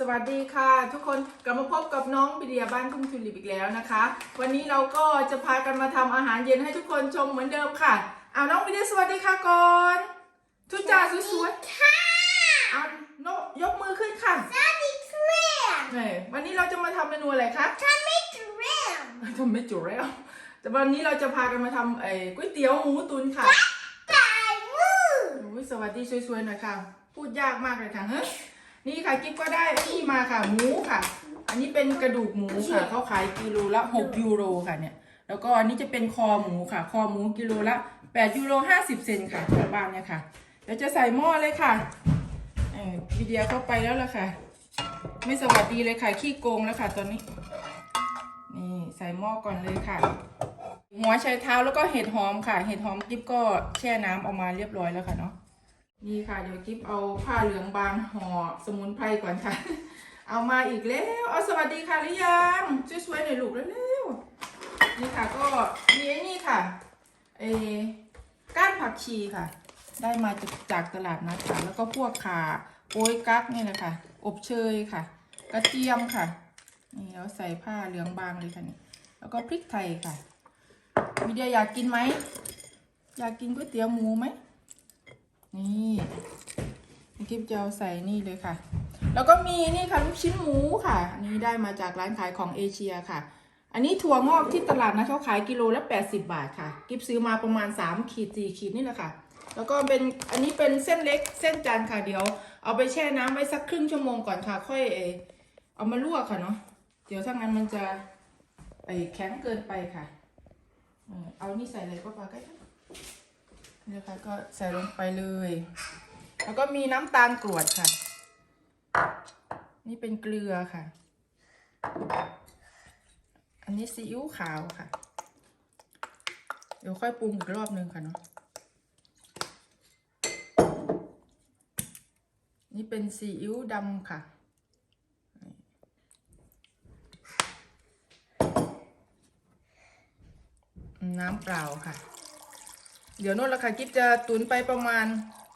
สวัสดีค่ะทุกคนกลับมาพบกับน้องบิเดียบ้านทุ่งทุลิปอีกแล้วนะคะ วันนี้เราก็จะพากันมาทำอาหารเย็นให้ทุกคนชมเหมือนเดิมค่ะเอาน้องบิเดียสวัสดีค่ะก่อนทุจ้าสวยๆค่ะเอาโนยกมือขึ้นค่ะสวัสดีครับเฮ้ยวันนี้เราจะมาทำเมนูอะไรคะฉันไม่เตรียมทำไม่จุแล้วแต่วันนี้เราจะพากันมาทำไอ้ก๋วยเตี๋ยวหมูตุ๋นค่ะตายมือโอ้ยสวัสดีสวยๆหน่อยค่ะ พูดยากมากเลยค่ะเฮ้ย นี่ค่ะกิ๊บก็ได้ที่มาค่ะหมูค่ะ อันนี้เป็นกระดูกหมูค่ะเขาขายกิโลละ6ยูโรค่ะเนี่ย แล้วก็อันนี้จะเป็นคอหมูค่ะ คอหมูกิโลละ8ยูโร50เซนค่ะแถวบ้านเนี่ยค่ะเดี๋ยวจะใส่หม้อเลยค่ะเออวิเดียเข้าไปแล้วล่ะค่ะ ไม่สวัสดีเลยค่ะ ขี้โกงแล้วค่ะตอนนี้ นี่ใส่หม้อก่อนเลยค่ะ หัวไชเท้าแล้วก็เห็ดหอมค่ะ เห็ดหอมกิ๊บก็แช่น้ำเอามาเรียบร้อยแล้วค่ะเนาะ นี่ค่ะเดี๋ยวกิ๊บเอาผ้าเหลืองบางห่อสมุนไพรก่อนค่ะ เอามาอีกแล้ว เอาสวัสดีค่ะหรือยังสวยๆหน่อยลูกเร็วๆนี่ค่ะก็มีไอ้นี่ค่ะเอก้านผักชีค่ะ ได้มาจากจากตลาดนัดค่ะแล้วก็พวกขาโป๊ยกั๊กนี่แหละค่ะ อบเชยค่ะ กระเทียมค่ะนี่เราใส่ผ้าเหลืองบางเลยค่ะนี่แล้วก็พริกไทยค่ะวิเดียอยากกินไหมอยากกินก๋วยเตี๋ยวหมูไหม นี่นี่คลิปจะเอาใส่นี่เลยค่ะ แล้วก็มีนี่ค่ะลูกชิ้นหมูค่ะ อันนี้ได้มาจากร้านขายของเอเชียค่ะ อันนี้ถั่วงอกที่ตลาดนะเขาขายกิโลละ 80 บาทค่ะ กิฟซื้อมาประมาณ 3 ขีด4ขีดนี่แหละค่ะ แล้วก็เป็นอันนี้เป็นเส้นเล็กเส้นจานค่ะเดี๋ยว เอาไปแช่น้ำไว้สักครึ่งชั่วโมงก่อนค่ะ ค่อยเอเอามาลวกค่ะเนาะ เดี๋ยวถ้างั้นมันจะไปแข็งเกินไปค่ะ เอานี่ใส่เลยก็พอใกล้ นี่ค่ะก็ใส่ลงไปเลย แล้วก็มีน้ำตาลกรวดค่ะ นี่เป็นเกลือค่ะ อันนี้ซีอิ๊วขาวค่ะ เดี๋ยวค่อยปรุงอีกรอบนึงค่ะเนาะนี่เป็นซีอิ๊วดำค่ะน้ำเปล่าค่ะ เดี๋ยวนู่นละค่ะกิ๊บจะตุนไปประมาณ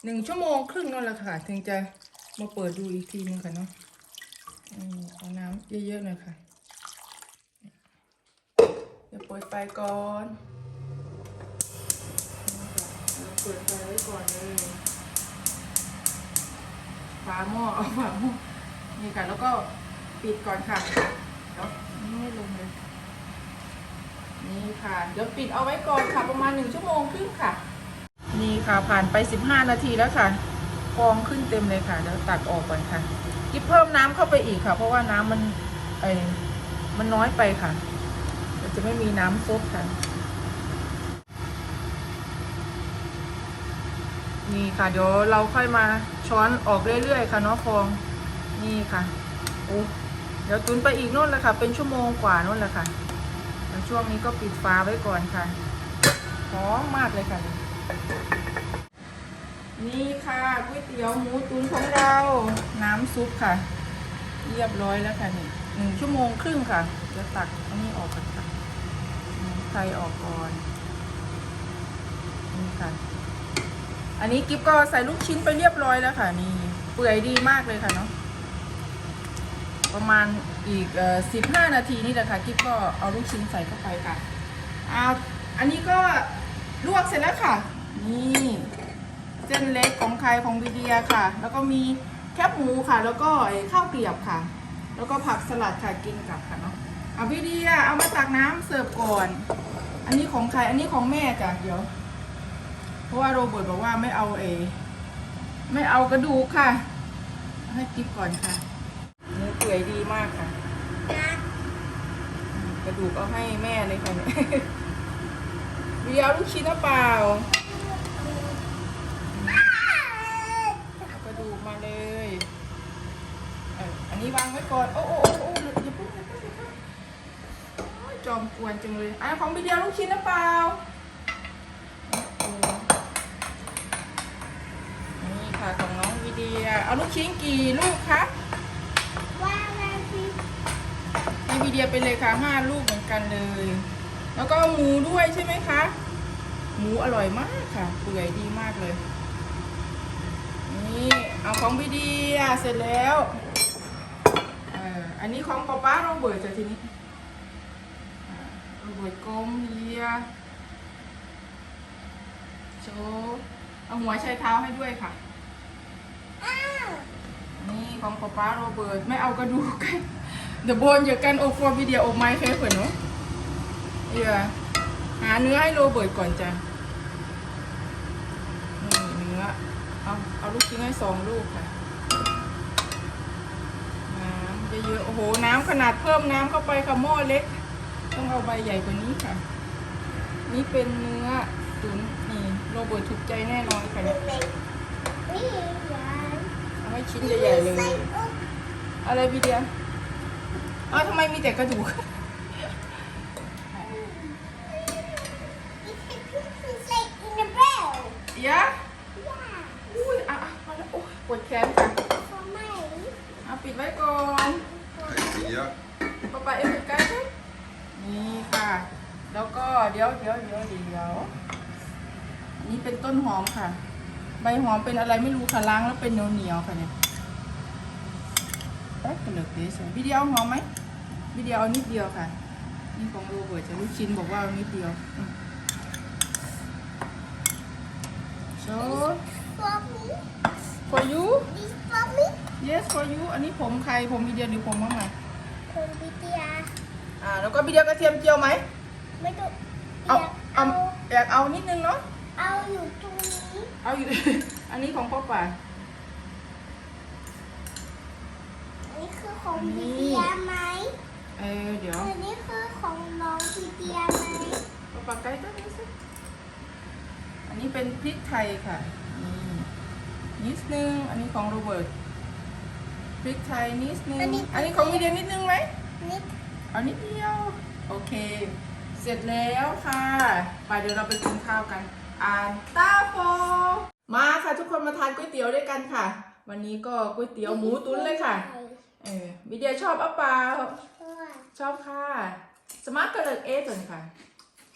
หนึ่งชั่วโมงครึ่งนั่นแหละค่ะ ถึงจะมาเปิดดูอีกทีนึงค่ะเนาะเอาน้ำเยอะๆหน่อยค่ะเดี๋ยวเปิดไฟก่อนเปิดไฟไว้ก่อนเลยฝาหม้อเอาฝาหม้อนี่ค่ะแล้วก็ปิดก่อนค่ะเดี๋ยวไม่ลงเลย นี่ค่ะ เดี๋ยวปิดเอาไว้ก่อนค่ะประมาณหนึ่งชั่วโมงครึ่งค่ะ นี่ค่ะผ่านไป 15 นาทีแล้วค่ะฟองขึ้นเต็มเลยค่ะเดี๋ยวตักออกก่อนค่ะกิบเพิ่มน้ำเข้าไปอีกค่ะ เพราะว่าน้ำมันไอมันน้อยไปค่ะจะไม่มีน้ำซุปค่ะ นี่ค่ะ เดี๋ยวเราค่อยมาช้อนออกเรื่อยๆ ค่ะเนาะฟองนี่ค่ะโอ้เดี๋ยวตุนไปอีกนู่นแหละค่ะ เป็นชั่วโมงกว่านู่นแหละค่ะ ช่วงนี้ก็ปิดฟ้าไว้ก่อนค่ะหอมมากเลยค่ะ นี่ค่ะก๋วยเตี๋ยวหมูตุ๋นของเรา น้ำซุปค่ะ เรียบร้อยแล้วค่ะนี่หนึ่งชั่วโมงครึ่งค่ะจะตักอันนี้ออกกันค่ะไทยออกก่อนนี่ค่ะ อันนี้กิ๊บก็ใส่ลูกชิ้นไปเรียบร้อยแล้วค่ะ นี่เปื่อยดีมากเลยค่ะเนาะ ประมาณอีกสิบห้านาทีนี่แหละค่ะกิ๊บก็เอาลูกชิ้นใส่เข้าไปค่ะอ่าอันนี้ก็ลวกเสร็จแล้วค่ะ นี่เส้นเล็กของใครของวิเดียค่ะ แล้วก็มีแคบหมูค่ะ แล้วก็ข้าวเกลียบค่ะ แล้วก็ผักสลัดค่ะกินกับค่ะเนาะเอาวิเดียเอามาตักน้ำเสิร์ฟก่อน อันนี้ของใครอันนี้ของแม่จ้ะเดี๋ยว เพราะว่าโรเบิร์ตบอกว่าไม่เอาเอ ไม่เอากระดูกค่ะ ให้กิ๊บก่อนค่ะ เนื้อเปื่อยดีมากค่ะ กระดูกเอาให้แม่เลยค่ะเนี่ยเบียร์ลูกชิ้นหรือเปล่าเอากระดูกมาเลยเอ่ออันนี้วางไว้ก่อน โอ้โอ้โอ้โอ้อย่าเพิ่งอย่าเพิ่งอย่าเพิ่งโอ้ยจอมกวนจังเลยอะของบีเดียลูกชิ้นหรือเปล่าโอ้นี่ค่ะของน้องวีเดีย เอาลูกชิ้นกี่ลูกคะ ว่ามาสิ ให้วี เดียไปเลยค่ะห้าลูกเหมือนกันเลย แล้วก็หมูด้วยใช่ไหมคะ หมูอร่อยมากค่ะเปื่อยดีมากเลย นี่เอาของวีเดียเสร็จแล้วอันนี้ของป๊าป๊าโรเบิร์ตจ้ะทีนี้อ่าโรเบิร์ตกลมเลียโชว์เอาหัวใช้เท้าให้ด้วยค่ะอ้าวนี่ของป๊าป๊าโรเบิร์ตไม่เอากระดูกกัน เดี๋ยวบนอย่ากันโอฟอร์วิดีโอไม้เคยเปิดเนาะเดี๋ยวหาเนื้อให้โรเบิร์ตก่อนจ้ะนี่เนื้อ เอาเอาลูกชิ้นให้สองลูกค่ะ น้ำเยอะๆ โอ้โห น้ำขนาดเพิ่มน้ำเข้าไปค่ะหม้อเล็ก ต้องเอาใบใหญ่กว่านี้ค่ะ นี่เป็นเนื้อตุ๋นนี่โรเบิร์ตถูกใจแน่นอนค่ะเนี่ยเล็กนี่ยายเอาให้ชิ้นใหญ่ๆเลยใส่อุ๊บอะไรพี่เดีย เอ้าทำไมมีแต่กระดูก It's like in a bell. ยะ Yeah. อุ้ยอะอะพอแล้วโอ้ยปวดแขนค่ะ For me. เอาปิดไว้ก่อน Ja. ป๊าป๊าเอ็มใกล้ไหมนี่ค่ะ แล้วก็เดี๋ยวเดี๋ยวเดี๋ยวเดี๋ยวอันนี่เป็นต้นหอมค่ะ ใบหอมเป็นอะไรไม่รู้ค่ะล้างแล้วเป็นเหนียวเหนียวๆค่ะเนี่ยแป๊กกระเลิกเดชวิดีโอหอมไหม วิดีโอเอานิดเดียวค่ะ นี่ของโรเบิร์ตจะลูกชิ้นบอกว่าเอานิดเดียวอืมโชว์ For me. for you This for me. yes for you อันนี้ผมใครผมวิดีโอหรือผมว่าไงคุณวิทยาอ่าแล้วก็วิดีโอกระเทียมเจียวไหมไม่ต้องเอาอยากเอาเอาอยากเอานิดนึงเนาะเอาอยู่ตรงนี้เอาอยู่อันนี้ของพ่อป่าอันนี้คือของอันนี้วิทยาไหม เออเดี๋ยวอันนี้คือของน้องวิทยาไหมพ่อป่าใกล้ตัวนี้สิอันนี้เป็นพริกไทยค่ะนี่นิดนึง อันนี้ของโรเบิร์ตพริกไทยนิดนึง อันนี้ของวิดีโอนิดนึงไหมนี่เอานิดเดียว โอเค เสร็จแล้วค่ะ ไปเดี๋ยวเราไปกินข้าวกันอ่านตาโฟมาค่ะทุกคนมาทานก๋วยเตี๋ยวด้วยกันค่ะ วันนี้ก็ก๋วยเตี๋ยวหมูตุ้นเลยค่ะ เออวิเดียชอบเอาเปล่าเพราะว่า ชอบค่ะ สมาร์ทเกลิกเอสก่อนค่ะ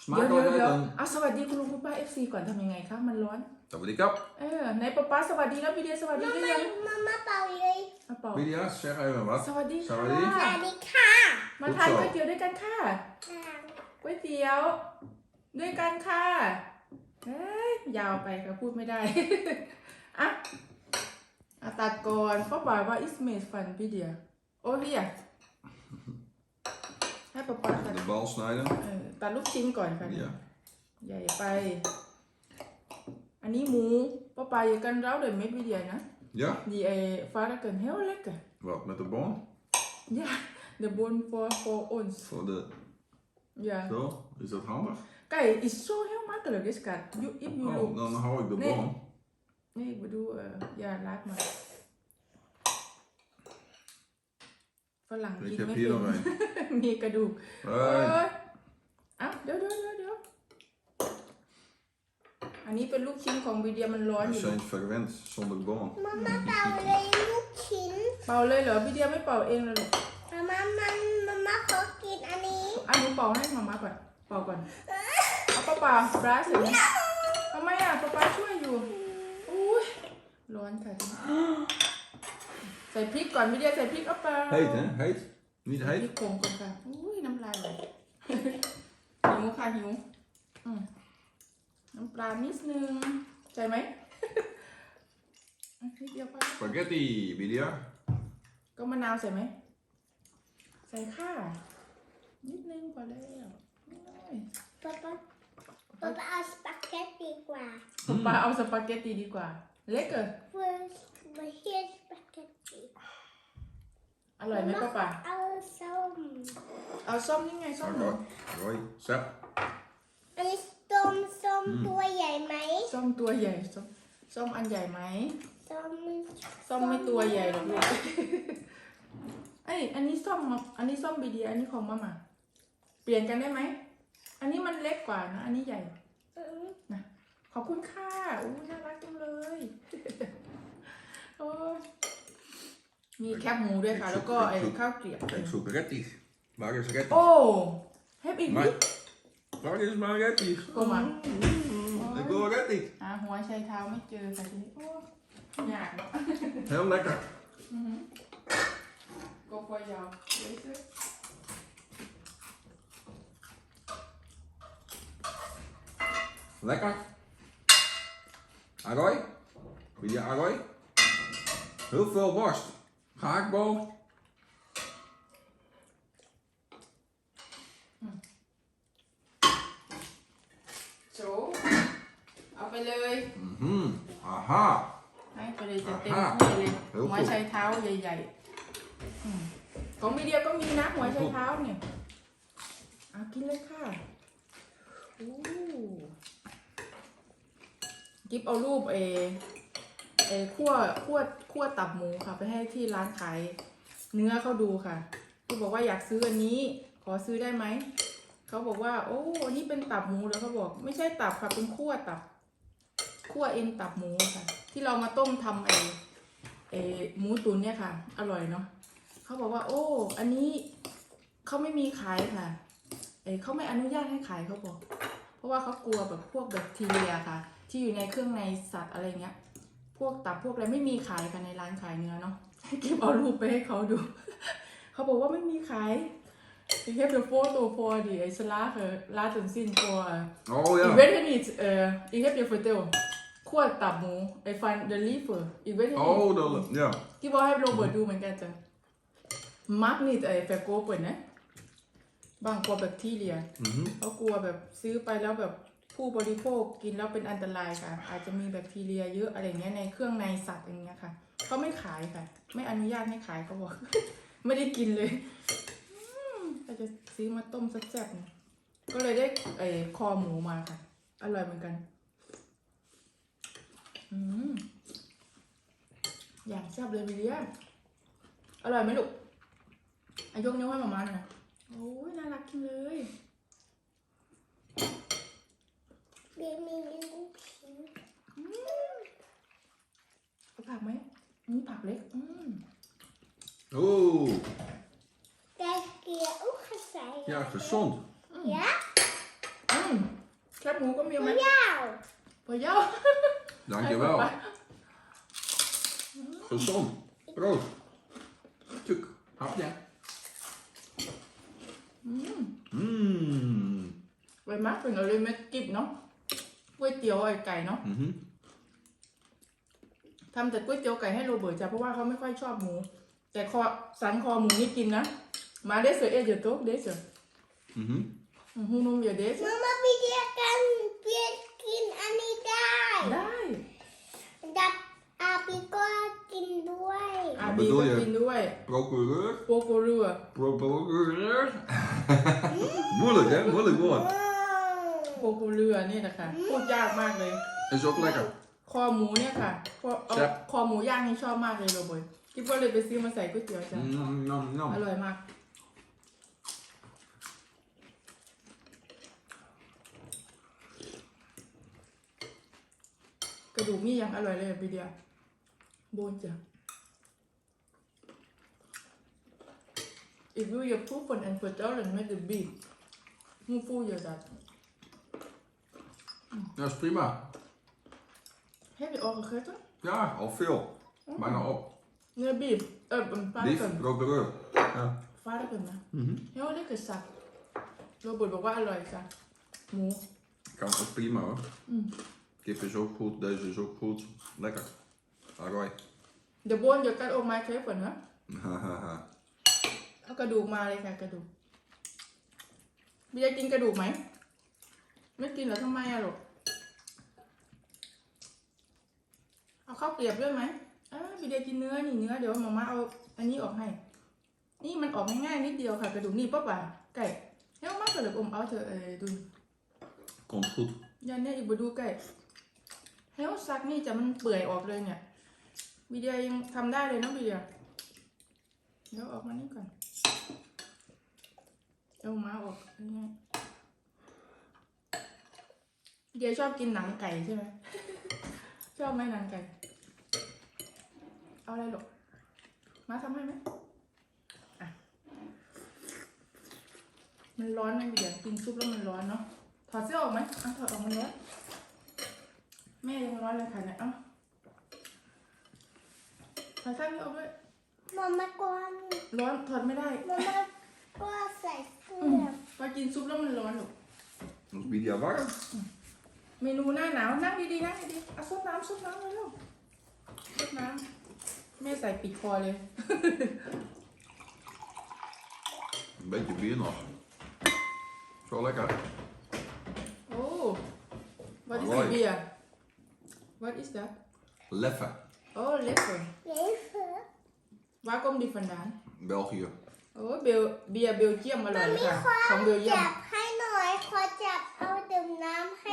เดี๋ยว Smaak เดี๋ยว wel เดี๋ยว eten. เอาสวัสดีคุณลุงคุณป้าเอฟซีก่อนทำยังไงคะมันร้อน Dat wil ik op. เออในป๊าป๊าสวัสดีแล้ววิเดียสวัสดีมาหรือมายังมามาเป่าเลยเอาเปล่า Lydia, zeg even wat. สวัสดีค่ะสวัสดีสวัสดีค่ะมาทานก๋วยเตี๋ยวด้วยกันค่ะอ่าก๋วยเตี๋ยวด้วยกันค่ะเฮ้ยยาวไปค่ะพูดไม่ได้ อะอะตัดก่อนเขาบอกว่า is made fun พี่เดีย โอ้เฮียให้ป๊าป๊าตัด De bal snijden. เออตัดลูกชิ้นก่อนค่ะ Ja. ใหญ่ไป อันนี้หมูป้าปา je kan rauw met wie die na Ja? die eh varken heel lekker Wat, met de bon? ja de bon voor voor ons Voor de... ja Zo? Is dat handig? kijk is zo heel makkelijk is kat you if you Oh, look dan hou ik de Nee. bon. nee ik bedoel eh, ja laat maar ฝรั่งกิ Ik น heb ไม่ hier เป็น nog een. มีกระดูกเอ้ Hey. ยอะเดี๋ยวเดี๋ยวเดี๋ยวเดี๋ยวอันนี้เป็นลูกชิ้นของวีเดียมันร้อนอ We ยู่ zijn verwend zonder bon. มามาเป่าเลยลูกชิ้น เป่าเลยเหรอวีเดียไม่เป่าเองเลยเหรอมามามันมามาขอกินอันนี้อันนี้เป่าให้มาม่าก่อนเป่าก่อนเอาเปล่าเปล่าบราสเสร็จไหมทำไมอะป๊าป๊าช่วยอยู่อุ้ยร้อนค่ะทีนี้ ใส่พริกก่อนวีเดียใส่พริกเอาเปล่า Heet, hè? Heet? Niet พริ heet? กผงก่อนค่ะอุ้ยน้ำลายไหลหิวค่ะหิวอืมน้ำปลานิดนึงใช่ไหม อะนิดเดียวพอ Spaghetti, Lydia. ก็มะนาวใส่ไหม ใส่ค่ะ นิดนึงพอแล้วน้อยป๊าป๊าป๊าป๊าเอาสปาเกตตีกว่าป๊าเอาสปาเกตตีดีกว่า เล็กเกินเพื่อ มาเฮียสปาเกตตีอร่อยไหมป้าป่าเอาส้มเอาส้มนี่ไงส้ม Dank หนู hoor. Hoi. Sep. อันนี้ส้มส้มตัวใหญ่ไหมส้มตัวใหญ่ส้มส้มอันใหญ่ไหมส้มส้มไม่ตัวใหญ่หรอกลูกเอ้ยอันนี้ส้มอันนี้ส้มบีเดียอันนี้ของมาม่าเปลี่ยนกันได้ไหม อันนี้มันเล็กกว่านะ อันนี้ใหญ่อืมขอบคุณค่ะอู้น่ารักจังเลย โอ้ยมีแคบหมูด้วยค่ะ แล้วก็ไอ้ข้าวเกลียบ Kijk, spaghetti. Waar is spaghetti? โอ้เฮฟอีกนิ Maar, ด waar is spaghetti? ก็มา Ik wil spaghetti. หาหัวใช้เท้าไม่เจอค่ะทีนี้โอ้ยากเนาะ Heel lekker. Go for voor jou. Deze. Lekker. Aroy? Wil je Aroy? Heel veel worst. Gehaktbal. Zo. เอาไปเลย Mhm. Aha. ให้ไปเลยจะเต็มอ่าที่เลยเดี๋ยวหัวไชเท้าใหญ่ๆอืมของมีเดียก็มีนะหัวไชเท้าเนี่ยเอากินเลยค่ะอู้กิฟเอารูปเอ เอขั้วขั้วขั้วตับหมูค่ะ ไปให้ที่ร้านขายเนื้อเขาดูค่ะที่บอกว่าอยากซื้ออันนี้ ขอซื้อได้ไหมเขาบอกว่า โอ้อันนี้เป็นตับหมูแล้วเขาบอก ไม่ใช่ตับค่ะเป็นขั้วตับคั่วเอ็นตับหมูค่ะ ที่เรามาต้มทำไอเออหมูตุ๋นเนี่ยค่ะ อร่อยเนาะเขาบอกว่า โอ้ อันนี้เขาไม่มีขายค่ะเออเขาไม่อนุญาตให้ขายเขาบอก เพราะว่าเขากลัวแบบพวกแบคทีเรียค่ะ ที่อยู่ในเครื่องในสัตว์อะไรเงี้ย วกตับพวกอะไรไม่มีขายค่ะในร้านขายเนื้อเนาะให้เก็บเอารูปไปให้เขาดู เขาบอกว่าไม่มีขาย Ik heb de foto voor die eh, ze lagen laten zien voor eh, Oh Ik ja. weet het niet. eh, ik heb je verteld. ขั้วตับหมูไอ้ฟันเดลิเวอร์อีกเว้น Oh, dat, ja. ที่บอกให้โรเบิร์ตดูเหมือนกันจ้ะมักนิดไอ้แฟโกเปิดนะ บางกลัวแบคทีเรีย Mhm. เขากลัวแบบซื้อไปแล้วแบบ ผู้บริโภคกินแล้วเป็นอันตรายค่ะ อาจจะมีแบคทีเรียเยอะอะไรเงี้ยในเครื่องในสัตว์อย่างเงี้ยค่ะเขาไม่ขายค่ะ ไม่อนุญาตให้ขายเขาบอก ไม่ได้กินเลยอืมก็จะซื้อมาต้มแซ่บๆเนี่ยก็เลยได้ไอ้คอหมูมาค่ะ อร่อยเหมือนกันอืมอย่างแซ่บเลยวิเลียมอร่อยไหมลูกอายกนิ้วให้มาม่าหน่อยโอ้ยน่ารักจังเลย เบมีลูกชิ้นเอาผักไหมนี่ผักเล็ก อืม Oeh. แต่เกียร์ ook gezegd. Ja, gezond. Ja? อืมแคบหมูก็มีไหม Voor jou. พอเยา Dankjewel. Gezond. Proost. Tuk. Hapje. อืม Mmm. ไปมากเป็นอะไรเม็ดกิบเนาะก๋วยเตี๋ยวไอ้ไก่เนาะ Mhm. ทำแต่ ก๋วยเตี๋ยวไก่ให้โรเบิร์ตจ้ะเพราะว่าเขาไม่ค่อยชอบหมู แต่คอสันคอหมูนี่กินนะมาได้เสือเอเจโต๊ะเด้เสือ Mhm. ฮูนมเยอะเด้เสือ Mama, wie je kan kind en niet daar. ได้ Dat Apico kind ด้วยอา Wat บี bedoel ก็ je? กินด้วย Procureur. โปโกเรือ Procureur. Moeilijk hè? Moeilijk woord. โปโกเรือนี่แหละค่ะพูดยากมากเลย Is ook lekker. คอหมูเนี่ยค่ะคอเอาแซ่บคอหมูย่างนี่ชอบมากเลยโรเบิร์ตกิ๊บก็เลยไปซื้อมาใส่ก๋วยเตี๋ยวจ้ะ Nom, nom, อ nom. ร่อยมาก กระดูกนี่ยังอร่อยเลยอะพี่เดียโบนจ้ะ Ik wil je proeven en vertellen met de beef. Hoe voel je dat? Dat is prima. Heb je al gegeten? Ja, al veel. Bijna op. Nee, beef. Eh, een Lief, varken. procureur. Ja. Varken, hè? Mhm. Heel lekker zak. Robert บอกว่าอร่อยจ้ะหมู Kan ook prima hoor. Mm. Kip is ook goed, deze is ook goed. Lekker. Aroy. เดี๋ยวบนเดี๋ยวกัดออกมาเทปก่อนนะ Hahaha. เอากระดูกมาเลยค่ะ กระดูกเบียร์กินกระดูกไหม ไม่กินเหรอทำไมอะลูก เอาข้าวเกลียบด้วยไหมอ่าบีเดียกินเนื้อนี่เนื้อเดี๋ยวมาม่าเอาอันนี้ออกให้ นี่มันออกง่ายๆนิดเดียวค่ะกระดูกนี่ป๊ะป่ะไก่เฮ้ยมากเลยอมเอาเถอะเออดู Komt goed. ยันเนี่ยอีกบดูไก่เฮลซักนี่จะมันเปื่อยออกเลยเนี่ยวีเดียยังทำได้เลยเนาะวีเดียเดี๋ยวออกมานี่ก่อนเอามาออกอันนี้วีเดียชอบกินหนังไก่ใช่ไหม ชอบไหมหนังไก่เอาอะไรหรอกมาทำให้ไหมอะ มันร้อนไหมวีเดียกินซุปแล้วมันร้อนเนาะ ถอดเสื้อออกไหมอะถอดออกมาเลยแม่ยังร้อนเลยค่ะเนี่ยเอ้าถอดเสื้อนี่ออกด้วย Mama kon. ร้อนถอดไม่ได้มาม่าก็ใส่เสื้อพอกินซุปแล้วมันร้อนหรอก Dan is Bidia warm. เมนูหน้าหนาวนั่งดีๆนั่งดีๆเอาซุปน้ำซุปน้ำเลยลูกซุปน้ำ แม่ใส่ปิดคอเลย Een beetje bier nog. Zo lekker. โอ้ what is the Alright. beer what is that Leffe. โอ้ lekker เลเฟอร์ waarom die vandaan België. โอ้เบลเบียร์เบลเยียมอร่อยค่ะ ของเบลเยีย จั ม บให้หน่อยขอจับเอาดื่มน้ำให้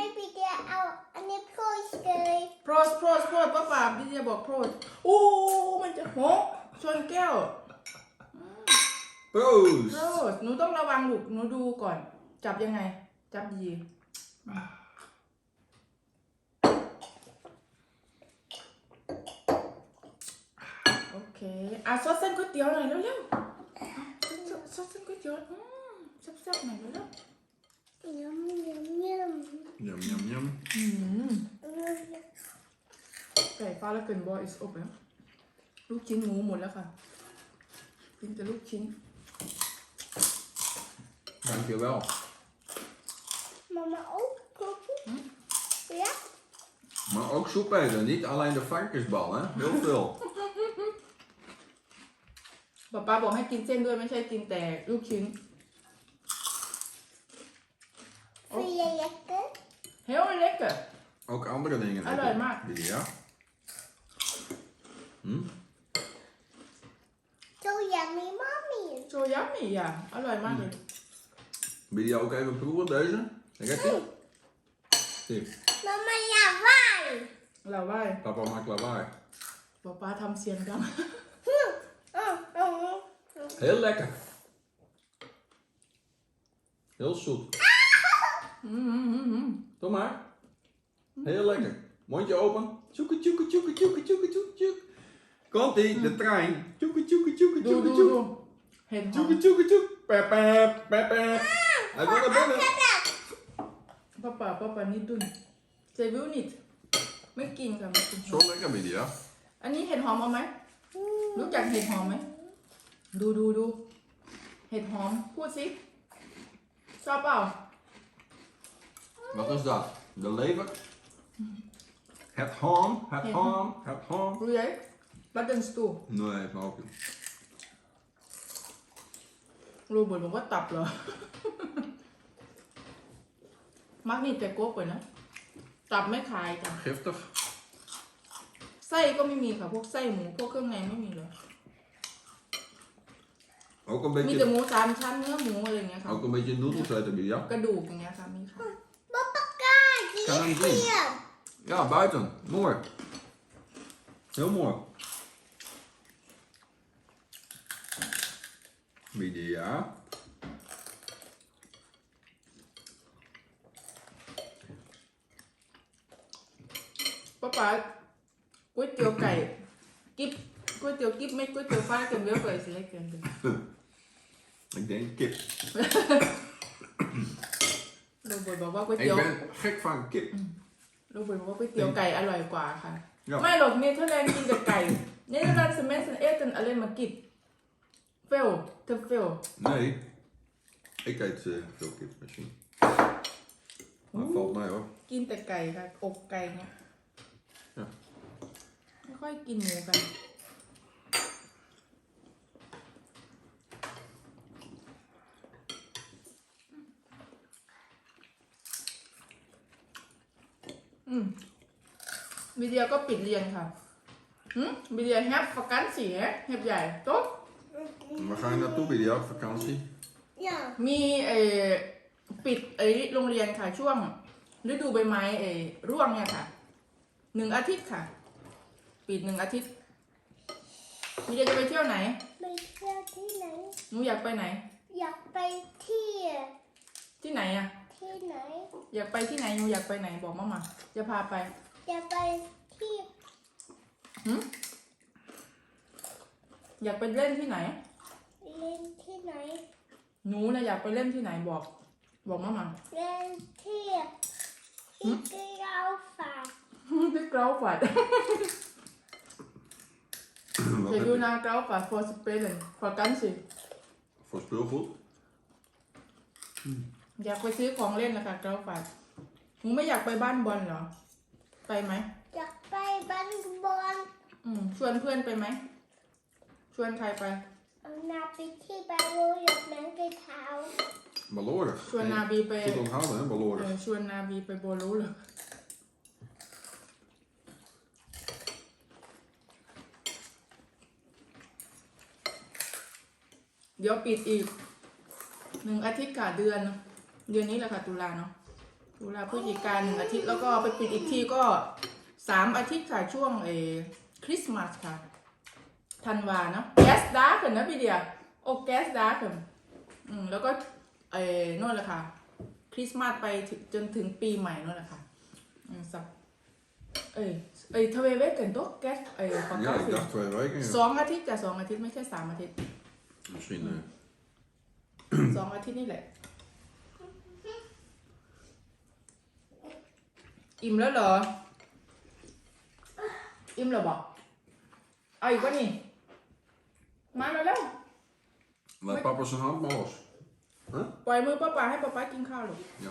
พี่เดียเ อาอันนี้พูดเลยโปรสโปรสโปรสป้าป่าพี่จะบอกโปรสโอ้มันจะหกชนแก้ว Proost! โปรสหนูต้องระวังลูกหนูดูก่อน จับยังไง จับดีโอเคอะซดเส้นก๋วยเตี๋ยวหน่อยเร็วๆอะซดซดเส้นก๋วยเตี๋ยวอืมแซ่บๆหน่อยเร็วยำยำย Yum, yum, yum. ๆอืมำไก่ฟ้าแล้วเกินบอยอิสอบแล้วลูกชิ้นหมูหมดแล้วค่ะ กินแต่ลูกชิ้น Dankjewel. มาม่า ook koken ja Maar ook soep eten, niet alleen de varkensbal, hè? Heel veel. ป๊าป๊าบอกให้กินเส้นด้วยไม่ใช่กินแต่ลูกชิ้น vind je lekker เฮ้ยเล็กอะ Ook andere dingen. Alloy, eten. maak. Bidia. Hm? zo yummy mommy โชยัมมี่อะอร่อยมากเลย Bidia ook even proeven, deze. Lekker die. Die. mama ja waar เราไหว้ Papa maakt lawaai. ป๊าป๊าทำเสียงดัง Heel lekker. Heel zoet. อืมอืมอืมอืม Doe maar. Heel lekker. Mondje open. Tjoeke, tjoeke, tjoeke, tjoeke, tjoeke, tjoeke, tjoeke. Komt ie, de trein. Tjoeke, tjoeke, tjoeke, ดู tjoeke, ดู tjoeke. ดูเห็นหอม Tjoeke, tjoeke, tjoeke. Pep, pep, pep, pep. Hij wil naar binnen. ป๊าป๊าป๊าป๊านิดดุนเซวิลนิดไม่กินค่ะไม่กิน Zo lekker, Bidia. อันนี้เห็ดหอมเอาไหม รู้จักเห็ดหอมไหม ดูดูดู เห็ดหอม พูดสิ ชอบเปล่า Wat is dat? De lever? Het ham, het Ja. ham, het ham. รู้ยัยบัตเดนสตู Nee, maar ook niet. โรเบิร์ตบอกว่าตับเหรอ มักนี่แต่โก๊กไปนะ ตับไม่ขายจ้ะ Giftig. ไส้ก็ไม่มีค่ะ พวกไส้หมู พวกเครื่องในไม่มีเลย Ook een มีแต่ beetje, หมูสามชั้นเนื้อหมูอะไรอย่างเงี้ยค่ะ ook een beetje noedels eten, Bidia. กระดูกอย่างเงี้ยค่ะมีค่ะ Papa, Kan hem zien. hier. Ja, buiten. Mooi. Heel mooi. Bidia. ป้าป๋าก๋วยเตี๋ยวไก่กิ๊บก๋วยเตี๋ยวกิ๊บไม่ก๋วยเตี๋ยวฟ้าเกินเวลเกินสิเล็กเกินไป Ik denk kip. โรเบิร์ตบอกว่าก๋วย Ik เตี๋ยว ben gek van kip. โรเบิร์ตบอกว่าก๋วยเตี๋ยวไก่อร่อยกว่าค่ะ Ja. ไม่หรอกเนเธอร์แลนด์กินแต่ไก่เนเธอร์แลนด์เมนเอตันอะไรมากิบเฟลเธอเฟล Nee. Ik eet eh, veel kip misschien. Maar valt mij hoor. กินแต่ไก่ค่ะอกไก่เนี่ย Ja. ไม่ค่อยกินหมูกัน อืมวิเดียก็ปิดเรียนค่ะหืมวิเดียแฮปประกันสีแฮปแฮปใหญ่โต๊ะ Waar ga je naartoe, Bidia, op vakantie? Ja. มีเออปิดไอโรงเรียนค่ะช่วงฤดูใบไม้เออร่วงเนี่ยค่ะหนึ่งอาทิตย์ค่ะ ปิดหนึ่งอาทิตย์มีเดียจะไปเที่ยวไหนไปเที่ยวที่ไหนหนูอยากไปไหนอยากไปที่ที่ไหนอะ ที่ไหน อยากไปที่ไหนหนูอยากไปไหนบอกมามาจะพาไปอยากไปที่หืมอยากไปเล่นที่ไหน เล่นที่ไหน หนูนะอยากไปเล่นที่ไหนบอก บอกมามาเล่นที่ที่เกลียวฝาดไปเกลาฝัด Wat จะ heb ยู je นาเกาฝ่า for spelen for กันสิ voor speelgoed? อยากไปซื้อของเล่นนะคะเกาฝ่าหนูไม่อยากไปบ้านบอลเหรอ ไปไหม อยากไปบ้านบอลอืมชวนเพื่อนไปไหม ชวนใครไปเอานาไปที่บาโลหยดน้ำกระเท้า Balorig. ชวนนาบีไป Goed onthouden, hè? เอ Balorig. อชวนนาบีไปโบลูเหรอเดี๋ยวปิดอีกหนึ่งอาทิตย์ค่ะเดือน เดือนนี้แหละค่ะตุลาเนาะตุลาพฤศจิกาหนึ่งอาทิตย์แล้วก็ไปปิดอีกทีก็สามอาทิตย์ค่ะช่วงเออคริสต์มาสค่ะธันวาเนาะแก๊สดาร์กนะพี่เดียโอ้แก๊สดาร์กอืมแล้วก็เออโน่นแหละค่ะคริสต์มาสไปถึงจนถึงปีใหม่นั่นแหละค่ะอืมสักเอ้ยเอ้ยทเวเวกันตัวแก๊สเอ้ยขอ Ja, เก้า ik สิ dacht twee weken. ส Ja. องอาทิตย์กับสองอาทิตย์ไม่ใช่สามอาทิตย์ Misschien. eh, สองอาทิตย์นี่แหละ อิ่มแล้วเหรอ อิ่มแล้วบอก เอาอีกวะนี่ มาแล้วแล้ว Laat papa zijn hand maar los. Huh? ปล่อยมือป้าป๋าให้ป้าป๋ากินข้าวลูก Ja.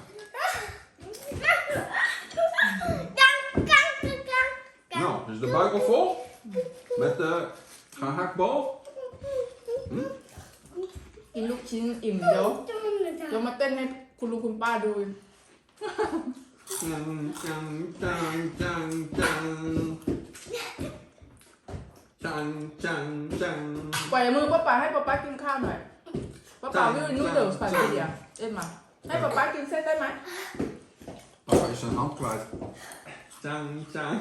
กังกังกังกัง Nou, is de buik al vol? Met de gehaktbal? กินลูกชิ้นอิ่มเดี๋ยวจุ่มเลยเดี๋ยวมาเต้นให้คุณลุงคุณป้าดู จังจังจัปล่อยมือป้าป๋าให้ป้าป๋ากินข้าวหน่อยป้าป๋าวิวนู่นเดิลไปาเกตตี้เอ็มมาให้ป้าป๋ากินเส้นได้ไหม Papa is zijn hand kwijt. Tang, tang,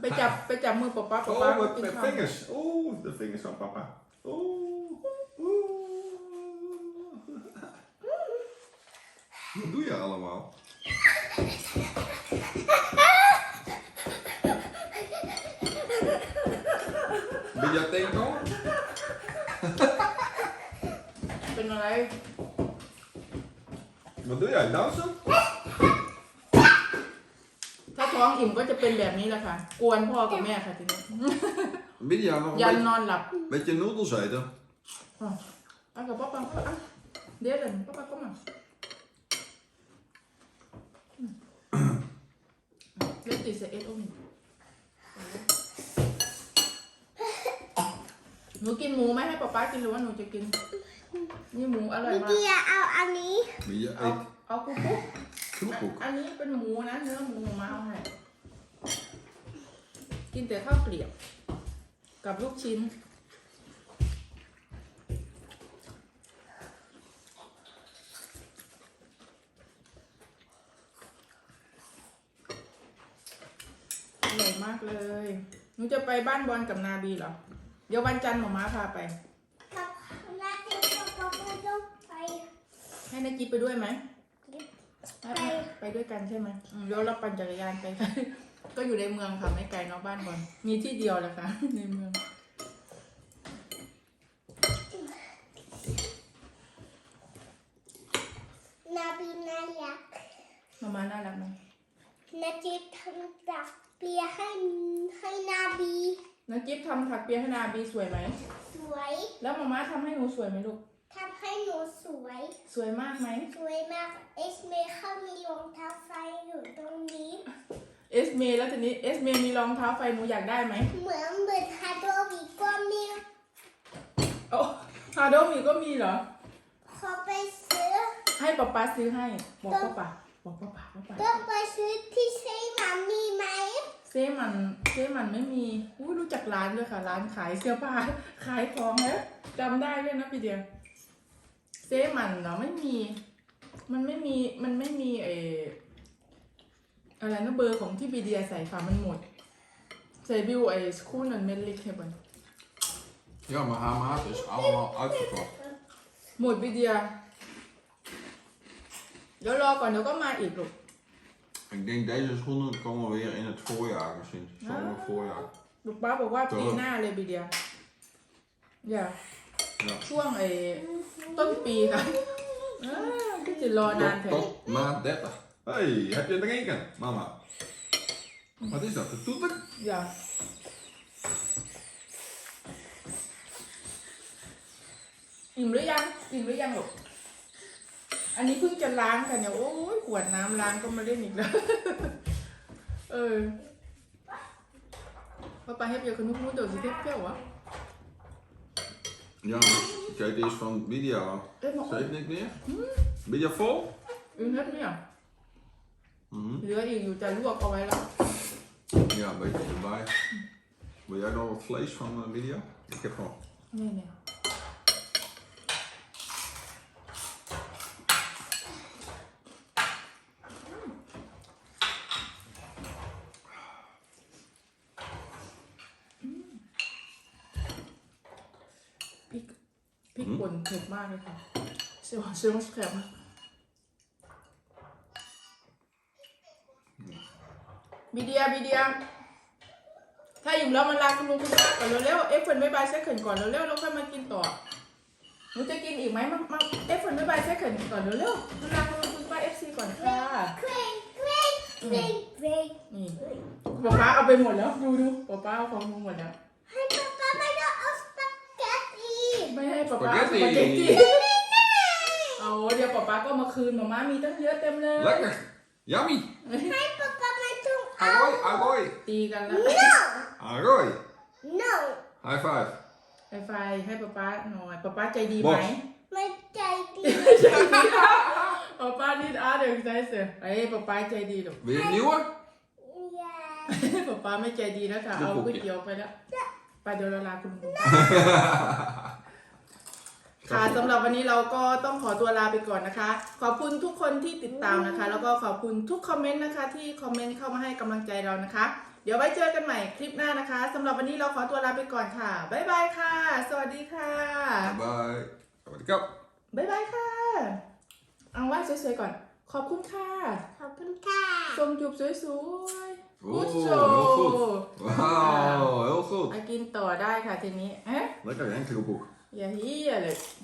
ไปจับไปจับมือป้าป๋าป้าป๋ากินข้าว vingers. Oeh, de vingers van papa. Oh Wat doe je allemaal? Ben jij tegenkomen? เป็นอะไร Wat doe jij? Dansen? ถ้าท้องอิ่มก็จะเป็นแบบนี้แหละค่ะ กวนพ่อกับแม่ค่ะทีนี้ Lydia, nog ยัน een นอนหลับ beetje, beetje noedels eten. เอากับป้าปังก็อ่ะเดี๋ยวเลยป้าปังก็มา ติดเซเอสโอ้ยหนูกินหมูไหมให้ป้าป้ากินหรือว่าหนูจะกิน นี่หมูอร่อยวิมากเดียเอาอันนี้ Maar je เอา eet เอาคุกคุก knoephoek. อันนี้เป็นหมูนะเนื้อหมูมาเอาให้กินแต่ข้าวเกลียบ กับลูกชิ้น อร่อย มากเลย หนูจะไปบ้านบอลกับนาบีเหรอ เดี๋ยววันจันทร์หมอม้าพาไป กับนาทีกับป apa ต้องไปให้นาจิบไปด้วยไหม ไปไปไปด้วยกันใช่ไหมอืมเดี๋ยวเราปั่นจักรยานไปค่ะ ก็อยู่ในเมืองค่ะไม่ไกลเนอกบ้านบอลมีที่เดียวแหละค่ะ ในเมือง นาบีนายักมาม่าน่ารักไหม นาทีทำดัก เปียให้ให้นาบีนาจิบทำถักเปียให้นาบีสวยไหม สวยแล้วมาม่าทำให้หนูสวยไหมลูก ทำให้หนูสวย สวยมากไหม สวยมาก เอสเมเข้ามีรองเท้าไฟอยู่ตรงนี้ เอสเมแล้วทีนี้เอสเมมีรองเท้าไฟหนูอยากได้ไหมเหมือนเหมือนฮาโดบีก็มีโอ้ฮาโดมีก็มีเหรอขอไปซื้อ ให้ป๊าป๊าซื้อให้ บอกป๊าป๊า บอกป๊าป๊าป๊าป๊าต้องไปซื้อที่เซมามีไหมเซมันเซมันไม่มีอู้รู้จักร้านด้วยค่ะ ร้านขายเสื้อผ้าขายของแล้วจำได้ด้วยนะพี่เดียเซมันเนาะไม่มี มันไม่มีมันไม่มีเอออะไรนะเบอร์ของที่บีเดียใส่ค่ะมันหมดใส่บิวไอ้สคูนันเมลิกให้บัน Ja, maar haar maat is allemaal uitverkocht. หม ดบีเดีย เดี๋ยวรอก่อนเดี๋ยวก็มาอีกลูก Ik denk deze schoenen komen weer in het voorjaar misschien. Zomer, voorjaar. ลูกป้าบอกว่า ต่อ ปีหน้าเลยบีเดีย อย่า Ja. ช่วงไอ้ต้นปีค่ะอ้าวก็จะรอนาน Tot, แท้ tot maand 30. hey, heb je drinken, mama? Wat is dat? Een toeter? อย่า อิ่มหรือยังอิ่มหรือยังลูก อันนี้เพิ่งจะล้างกันเนี่ยโอ้ยขวดน้ำล้างก็มาเล่นอีกแล้ว เออ Papa, heb je genoeg noedels? Ik heb veel hoor. Ja, kijk eerst van video. Eh, maar Ze heeft niks meer? Ben je vol? อืมเล็บเนี่ย Mhm. เหลืออีกอยู่แต่ลวกเอาไว้แล้ว Ja, een beetje erbij. Wil jij nog wat vlees van de video? Ik heb gewoon. นี่เนี่ยพริกพริกป่นเผ็ด มากเลยค่ะเสียวเสียวแข็งบีเดียบีเดียถ้าอยู่แล้วมันลาคุณลุงคุณป้าก่อนเร็วๆเอฟเฟิร์นบายบายเซ็กเขินก่อนเร็วๆแล้วค่อยมากินต่อหนูจะกินอีกไหมมามาเอฟเฟิร์นบายบายเซ็กเขินก่อนเร็วๆมันลาคุณลุงคุณป้าเอฟซีก่อนค่ะ Crank, crank, crank, crank. นี่ป๊าป้าเอาไปหมดแล้วดูดูป๊าป้าเอาของหมดแล้ว ไม่ให้ป๊าป้าส Spaghetti ปาเกตตี้เอาเดี๋ยวป๊าป้าก็เอามาคืนมาม่ามีตั้งเยอะเต็มเลย Lekker! Yummy! Hey, papa, maar toen Aroy, aroy! ตีกันแล้ว No, Aroy! no. High five! ไฟไฟให้ป๊าป้าหน่อยป๊าป้าใจดีไหม Bos. Mijn tijd ป๊าป้านิดอาร์เดี๋ยวใจเสียเอ้ยป๊าป้าใจดีหรอก Wil je een nieuwe? Ja. ป๊าป้าไม่ใจดีแล้วค่ะลูกเอาปุ๊กก๋วยเตี๋ยวไปแล้วไปเดี๋ยวเราลาคุณลุง ค่ะสำหรับวันนี้เราก็ต้องขอตัวลาไปก่อนนะคะ ขอบคุณทุกคนที่ติดตามนะคะ แล้วก็ขอบคุณทุกคอมเมนต์นะคะ ที่คอมเมนต์เข้ามาให้กำลังใจเรานะคะ เดี๋ยวไว้เจอกันใหม่คลิปหน้านะคะสำหรับวันนี้เราขอตัวลาไปก่อนค่ะบ๊ายบายค่ะ สวัสดีค่ะ Bye bye. Sawadee kap. บ๊ายบายค่ะ เอาไหว้สวยๆก่อน ขอบคุณค่ะ Hoppa. ทรงจูบสวยๆ Oeh, กุโช heel goed. Wauw, heel goed. มากินต่อได้ค่ะทีนี้เอ๊ะ Lekker, Henk Ja, aí, Alex?